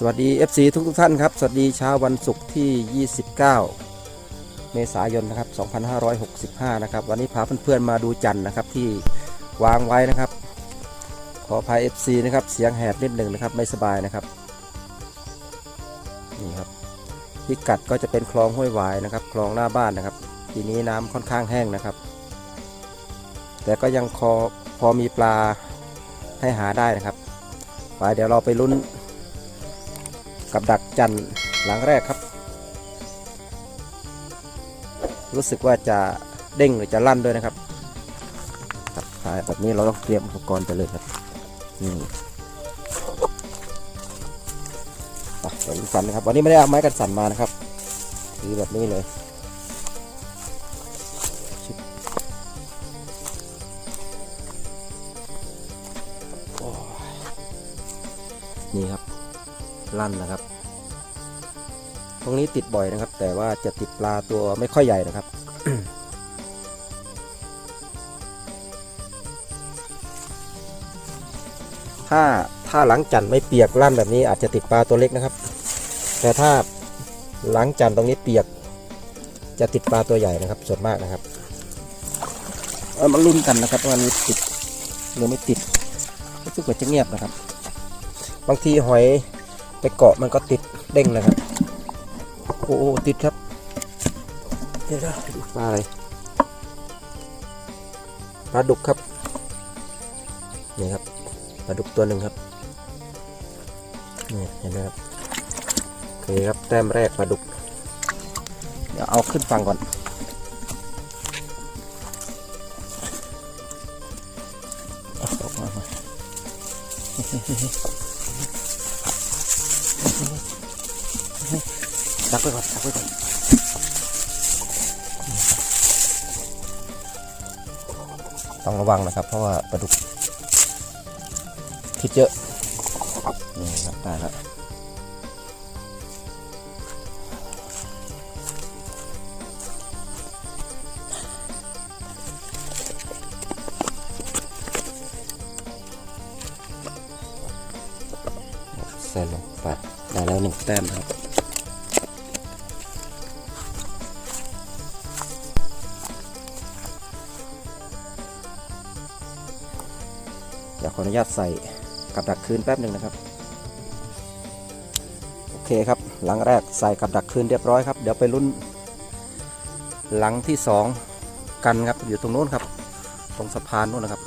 สวัสดี FC ทุกทุกท่านครับ สวัสดีเช้าวันศุกร์ที่ 29 เมษายนนะครับ 2565 นะครับ วันนี้พาเพื่อนๆมาดูจันทร์นะครับที่วางไว้นะครับ ขออภัย FC นะครับ เสียงแหบนิดหนึ่งนะครับ ไม่สบายนะครับ นี่ครับพิกัดก็จะเป็นคลองห้วยหวายนะครับ คลองหน้าบ้านนะครับ ทีนี้น้ำค่อนข้างแห้งนะครับ แต่ก็ยังพอพอมีปลาให้หาได้นะครับ ไปเดี๋ยวเราไปลุ้น กับดักจันหลังแรกครับ รู้สึกว่าจะเด้งหรือจะลั่นด้วยนะครับครับถ่ายแบบนี้เราต้องเตรียมอุปกรณ์ไปเลยครับนี่ไปเดี๋ยวดูกันนะครับวันนี้ไม่ได้เอาไม้กันสั่นมานะครับถือแบบนี้เลยนี่ครับ ลั่นนะครับ ตรงนี้ติดบ่อยนะครับ แต่ว่าจะติดปลาตัวไม่ค่อยใหญ่นะครับถ้าถ้าหลังจันทร์ไม่เปียกลั่นแบบนี้อาจจะติดปลาตัวเล็กนะครับ แต่ถ้าหลังจันทร์ตรงนี้เปียก จะติดปลาตัวใหญ่นะครับ ส่วนมากนะครับเอามาลุ้นกันนะครับว่านี้ติดหรือไม่ติดรู้สึกว่าจะเงียบนะครับ บางทีหอย ไปเกาะมันก็ติดเด้งเลยครับ โอ้โหติดครับเดี๋ยวปลาอะไรปลาดุกครับนี่ครับปลาดุกตัวหนึ่งครับนี่เห็นไหมครับโอเคครับแต้มแรกปลาดุก เดี๋ยวเอาขึ้นฝั่งก่อนอาออกมา ดักไว้ก่อนดักไว้ก่อนต้องระวังนะครับ เพราะว่าปลาดุกพิษเยอะนี่ครับได้แล้วใส่ลงไปได้แล้วหนึ่งแต้มครับ ออนุญาตใส่กับดักคืนแป๊บหนึ่งนะครับ โอเคครับ หลังแรกใส่กับดักคืนเรียบร้อยครับ เดี๋ยวไปลุ้น หลังที่สองกันครับอยู่ตรงโน้นครับ ตรงสะพานโน้นนะครับ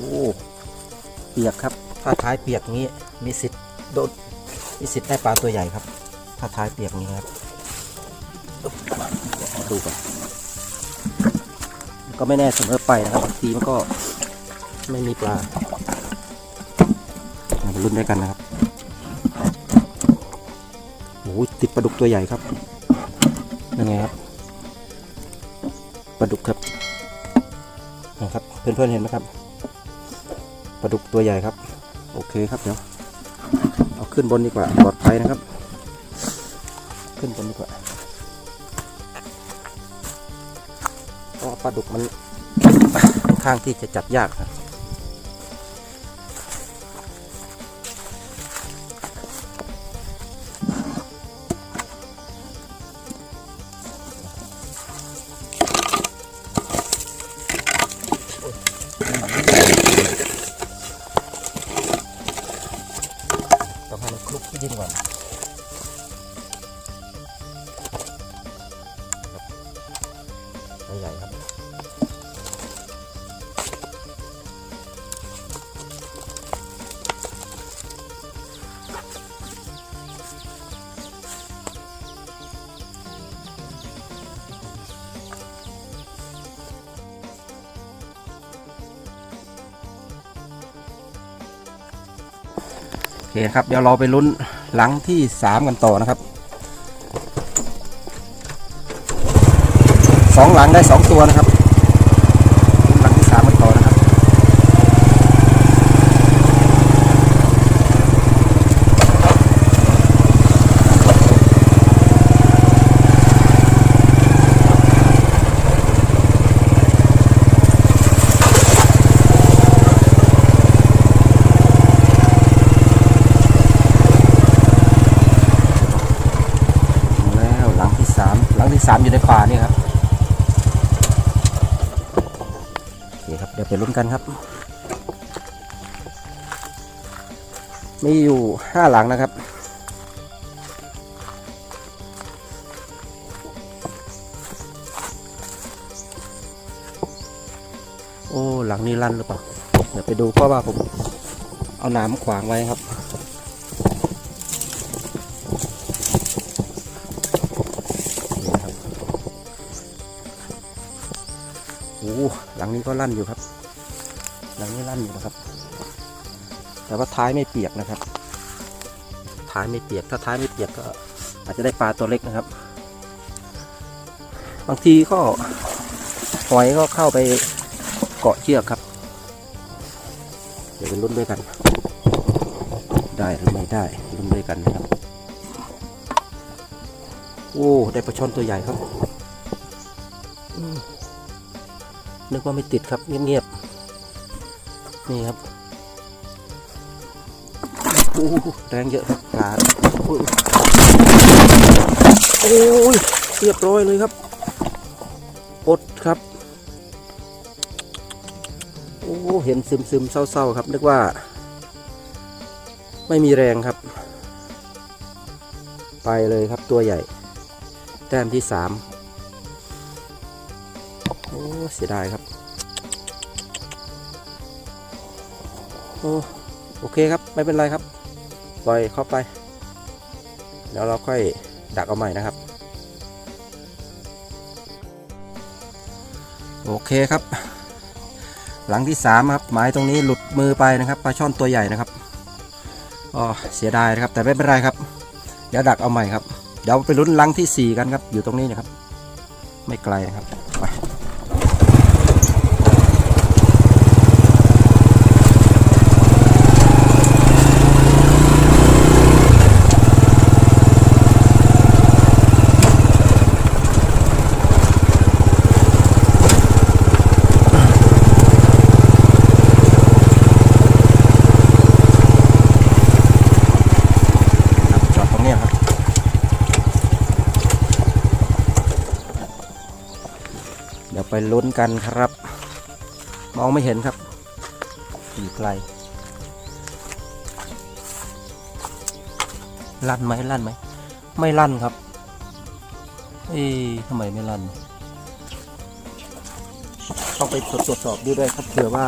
โอ้เปียกครับ ถ้าท้ายเปียกงี้มีสิทธิ์โดนมีสิทธิ์ได้ปลาตัวใหญ่ครับ ถ้าท้ายเปียกนี้ครับดูก่อนก็ไม่แน่เสมอไปนะครับบางทีมันก็ไม่มีปลามาลุ้นด้วยกันนะครับโอ้โหติดปลาดุกตัวใหญ่ครับยังไงครับปลาดุกครับนะครับเพื่อนๆเห็นไหมครับ ปลาดุกตัวใหญ่ครับ โอเคครับเดี๋ยวเอาขึ้นบนดีกว่าปลอดภัยนะครับ ขึ้นบนดีกว่าเพราะปลาดุกมันค่อนข้างที่จะจับยากครับต้องให้มันค ลุกที่ดินก่อนใหญ่ครับ คครับ เดี๋ยวเราไปลุ้นหลังที่สามกันต่อนะครับสองหลังได้สองตัวนะครับลุ้นหลังที่สามกันต่อนะครับ ถึงแล้วหลังที่สามหลัง ที่สามอยู่ในป่านี่ครับโอเคครับเดี๋ยวไปลุ้นกันครับ มีอยู่ห้าหลังนะครับโอ้หลังนี้ลั่นหรือเปล่าเดี๋ยวไปดูเพราะว่าผมเอาหนามขวางไว้ครับ หลังนี้ก็ลั่นอยู่ครับ หลังนี้ลั่นอยู่นะครับ แต่ว่าท้ายไม่เปียกนะครับ ท้ายไม่เปียก ถ้าท้ายไม่เปียกก็อาจจะได้ปลาตัวเล็กนะครับ บางทีก็หอยก็เข้าไปเกาะเชือกครับ เดี๋ยวไปลุ้นด้วยกัน ได้หรือไม่ได้ลุ้นด้วยกันนะครับ โอ้ ได้ปลาช่อนตัวใหญ่ครับ กว่าไม่ติดครับเงียบๆนี่ครับโอ้แรงเยอะครับขาดโอ้ยเรียบร้อยเลยครับอดครับ โอ้เห็นซึมซึมๆเศร้าๆครับนึกว่า ไม่มีแรงครับ ไปเลยครับตัวใหญ่ แต้มที่สามโอ้เสียดายครับ โอเคครับ ไม่เป็นไรครับ ปล่อยเข้าไปเดี๋ยวเราค่อยดักเอาใหม่นะครับ โอเคครับ หลังที่สามครับหมายตรงนี้หลุดมือไปนะครับปลาช่อนตัวใหญ่นะครับอ๋อเสียดายนะครับ แต่ไม่เป็นไรครับ เดี๋ยวดักเอาใหม่ครับ เดี๋ยวไปลุ้นลังที่ 4 กันครับ อยู่ตรงนี้นะครับ ไม่ไกลนะครับจอดตรงเนี้ยครับ เดี๋ยวไปลุ้นกันครับ มองไม่เห็นครับอยู่ไกล ลั่นไหมลั่นไหม ไม่ลั่นครับ เอ๊ะทำไมไม่ลั่น ต้องไปตรวจสอบดูด้วยครับเผื่อว่า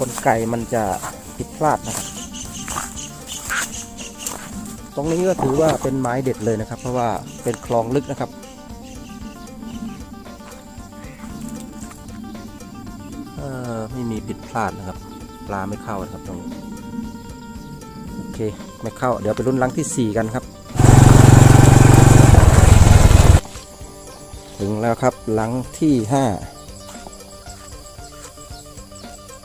กลไกมันจะผิดพลาดนะครับ ตรงนี้ก็ถือว่าเป็นไม้เด็ดเลยนะครับ เพราะว่าเป็นคลองลึกนะครับ พลาดนะครับ ปลาไม่เข้านะครับตรงนี้โอเคไม่เข้า เดี๋ยวไปรุ่นลังที่ 4 กันครับ ถึงแล้วครับลังที่5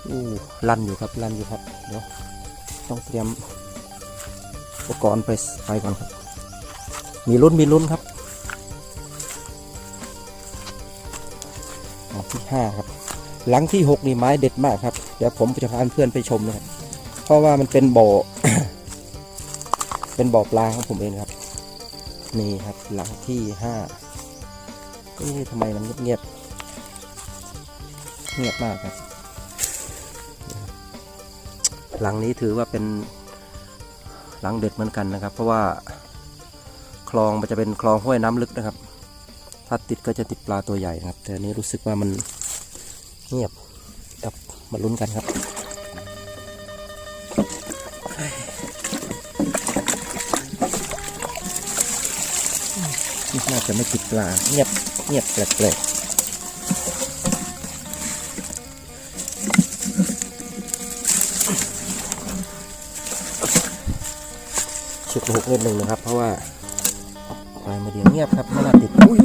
อู้ลั่นอยู่ครับลั่นอยู่ครับเดี๋ยวต้องเตรียมอุปกรณ์ไปไปก่อนครับ มีลุ้นมีลุ้นครับลังที่ห้าครับ หลังที่ 6 นี่ไม้เด็ดมากครับ เดี๋ยวผมจะพาเพื่อนไปชมนะครับ เพราะว่ามันเป็นบ่อ เป็นบ่อปลาของผมเองครับ นี่ครับ หลังที่ห้าเอ๊ะทำไมมันเงียบเงียบมากครับ หลังนี้ถือว่าเป็นหลังเด็ดเหมือนกันนะครับ เพราะว่าคลองมันจะเป็นคลองห้วยน้ำลึกนะครับ ถ้าติดก็จะติดปลาตัวใหญ่ครับ แต่อันนี้รู้สึกว่ามัน เงียบครับมาลุ้นกันครับน่าจะไม่ติดปลาเงียบเงียบแปลกๆกนิดหนึ่งนะครับ เพราะว่าไฟมาเดี๋ยวเงียบครับไม่น่าติดอุ้ย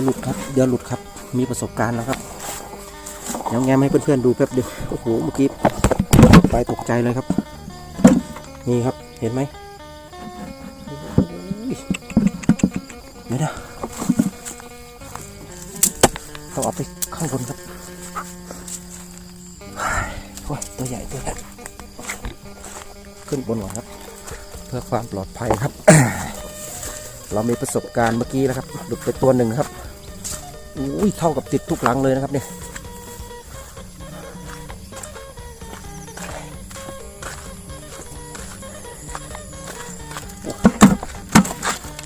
ยวหลุดครับ เดี๋ยวหลุดครับ มีประสบการณ์แล้วครับเดี๋ยวแง้มให้เพื่อนๆดูแป๊บเดียว โอ้โห เมื่อกี้ไฟตกใจเลยครับ นี่ครับ เห็นไหมเดี๋ยวนะต้องเอาไปข้างบนครับโอ้ยตัวใหญ่ตัวใหญ่ขึ้นบนก่อนครับ เพื่อความปลอดภัยครับ เรามีประสบการณ์เมื่อกี้แล้วครับหลุดไปตัวหนึ่งครับ อุ้ยเท่ากับติดทุกหลังเลยนะครับเนี่ย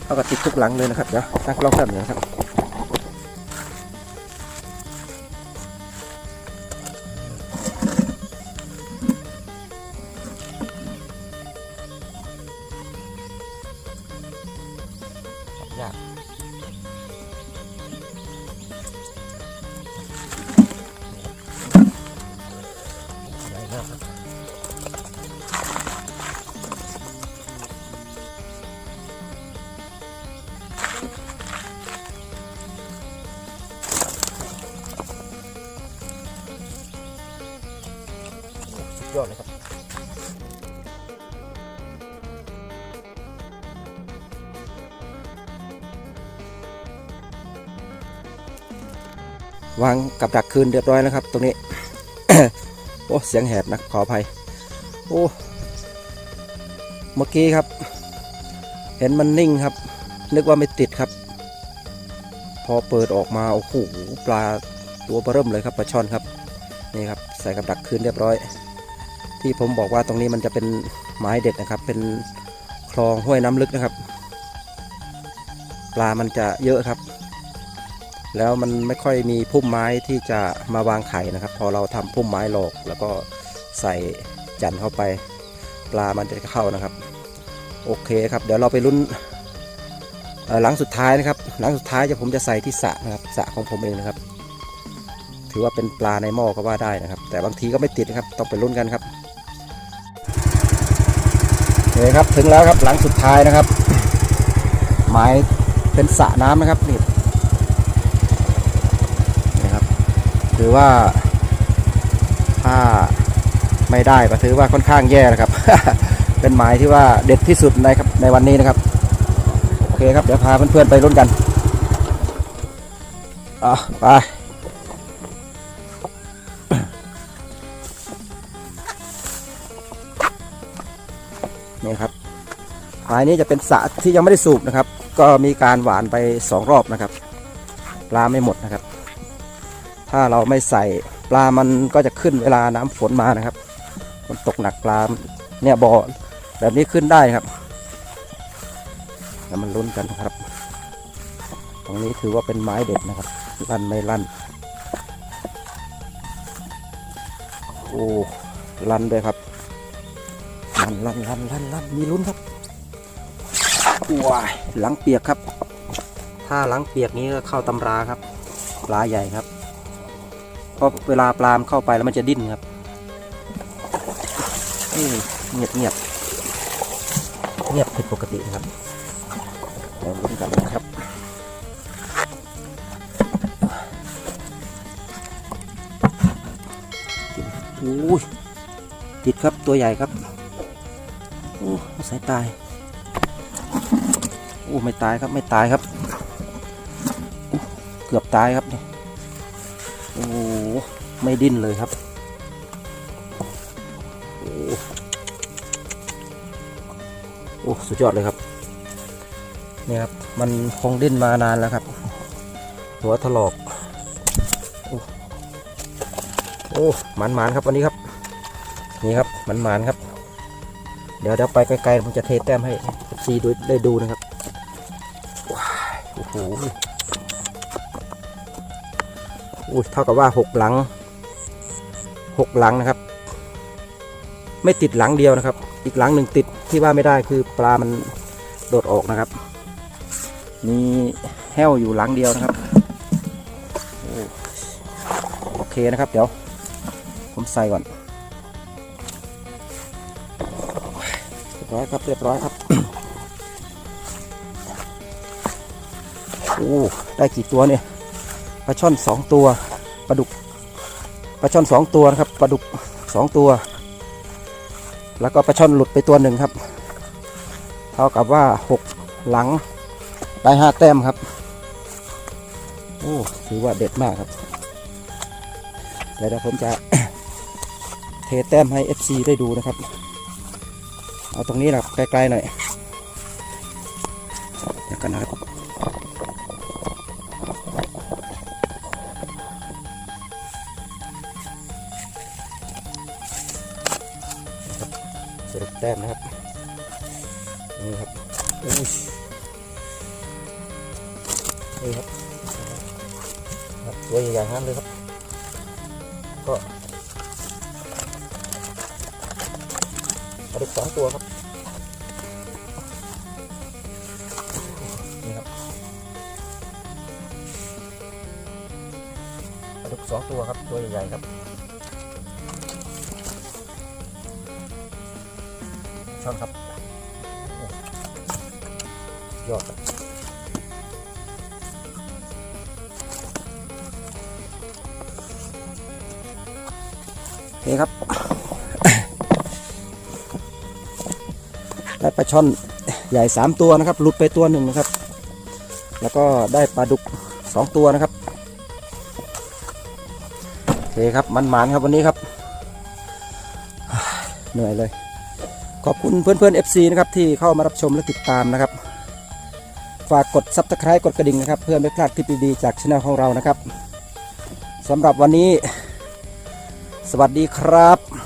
เท่ากับติดทุกหลังเลยนะครับเดี๋ยวตั้งกล้องแป๊บหนึงนะครับ วางกับดักคืนเรียบร้อยแล้วครับ ตรงนี้ โอ้เสียงแหบนะขออภัย โอ้เมื่อกี้ครับ เห็นมันนิ่งครับ นึกว่าไม่ติดครับ พอเปิดออกมาโอ้โหปลาตัวเบอเริ่มเลยครับปลาช่อนครับนี่ครับใส่กับดักคืนเรียบร้อย ที่ผมบอกว่าตรงนี้มันจะเป็นไม้เด็ดนะครับ เป็นคลองห้วยน้ำลึกนะครับ ปลามันจะเยอะครับ แล้วมันไม่ค่อยมีพุ่มไม้ที่จะมาวางไข่นะครับ พอเราทำพุ่มไม้หลอก แล้วก็ใส่จันเข้าไป ปลามันจะเข้านะครับ โอเคครับ เดี๋ยวเราไปลุ้นหลังสุดท้ายนะครับ หลังสุดท้ายจะผมจะใส่ที่สะนะครับสะของผมเองนะครับ ถือว่าเป็นปลาในหม้อก็ว่าได้นะครับ แต่บางทีก็ไม่ติดนะครับ ต้องไปลุ้นกันครับโอเคครับถึงแล้วครับหลังสุดท้ายนะครับ หมายเป็นสระน้ำนะครับนี่ นะครับ ถือว่าถ้าไม่ได้ก็ถือว่าค่อนข้างแย่นะครับ เป็นหมายที่ว่าเด็ดที่สุดในครับในวันนี้นะครับ โอเคครับ เดี๋ยวพาเพื่อนๆไปรุ่นกันอะไปนี่ครับหมายนี้จะเป็นสระที่ยังไม่ได้สูบนะครับ ก็มีการหวานไปสองรอบนะครับ ปลาไม่หมดนะครับ ถ้าเราไม่ใส่ปลามันก็จะขึ้นเวลาน้ำฝนมานะครับ มันตกหนักปลาเนี่ยบ่อแบบนี้ขึ้นได้ครับแล้วมันลุ้นกันนะครับ ตรงนี้ถือว่าเป็นไม้เด็ดนะครับลั่นไม่ลั่นโอ้ลั่นด้วยครับลั่นลั่นลั่นลั่นลั่นมีลุ้นครับว้ายหลังเปียกครับ ถ้าหลังเปียกนี้ก็เข้าตำราครับ ปลาใหญ่ครับ ราะเวลาปลามเข้าไปแล้วมันจะดิ้นครับเงียบเงียบเงียบผิดปกติครับเดี๋ยวลุ้นกันนะครับโอ้ยติดครับตัวใหญ่ครับโอ้สายตายโอ้ไม่ตายครับไม่ตายครับ เกือบตายครับเนี่ย ไม่ดิ้นเลยครับโอ้โอ้สุดยอดเลยครับนี่ครับ มันคงดิ้นมานานแล้วครับ หัวถลอก โอ้โอ้หมันหมานๆครับวันนี้ครับ นี่ครับหมันหมานๆครับ เดี๋ยวเดี๋ยวไปไกลๆผมจะเทแต้มให้ซีดูได้ดูนะครับว้ายโอ้โหอุ้ยเท่ากับว่าหกหลัง หกหลังนะครับ ไม่ติดหลังเดียวนะครับ อีกหลังหนึ่งติดที่ว่าไม่ได้คือปลามันโดดออกนะครับ มีแห้วอยู่หลังเดียวนะครับโอเคนะครับ เดี๋ยว ผมใส่ก่อนเรียบร้อยครับเรียบร้อยครับโอ้ได้กี่ตัวเนี่ยปลาช่อนสองตัวปลาดุกปลาช่อนสองตัวนะครับ ปลาดุกสองตัว แล้วก็ปลาช่อนหลุดไปตัวหนึ่งครับ เท่ากับว่าหกหลังได้ห้าแต้มครับ โอ้ถือว่าเด็ดมากครับเดี๋ยวผมจะเทแต้มให้ FC ได้ดูนะครับ เอาตรงนี้นะครับไกลๆหน่อย ปลาดุกสองตัวครับนี่ครับปลาดุกสองตัวครับ ตัวใหญ่ๆครับช่อนครับยอดครับโอเคครับ ได้ปลาช่อนใหญ่สามตัวนะครับหลุดไปตัวหนึ่งนะครับ แล้วก็ได้ปลาดุกสองตัวนะครับโอเคครับมันหมานครับวันนี้ครับ เหนื่อยเลย ขอบคุณเพื่อนๆ FC นะครับที่เข้ามารับชมและติดตามนะครับ ฝากกด Subscribe กดกระดิ่งนะครับ เพื่อไม่พลาดคลิปดีๆจากช่องของเรานะครับสำหรับวันนี้ สวัสดีครับ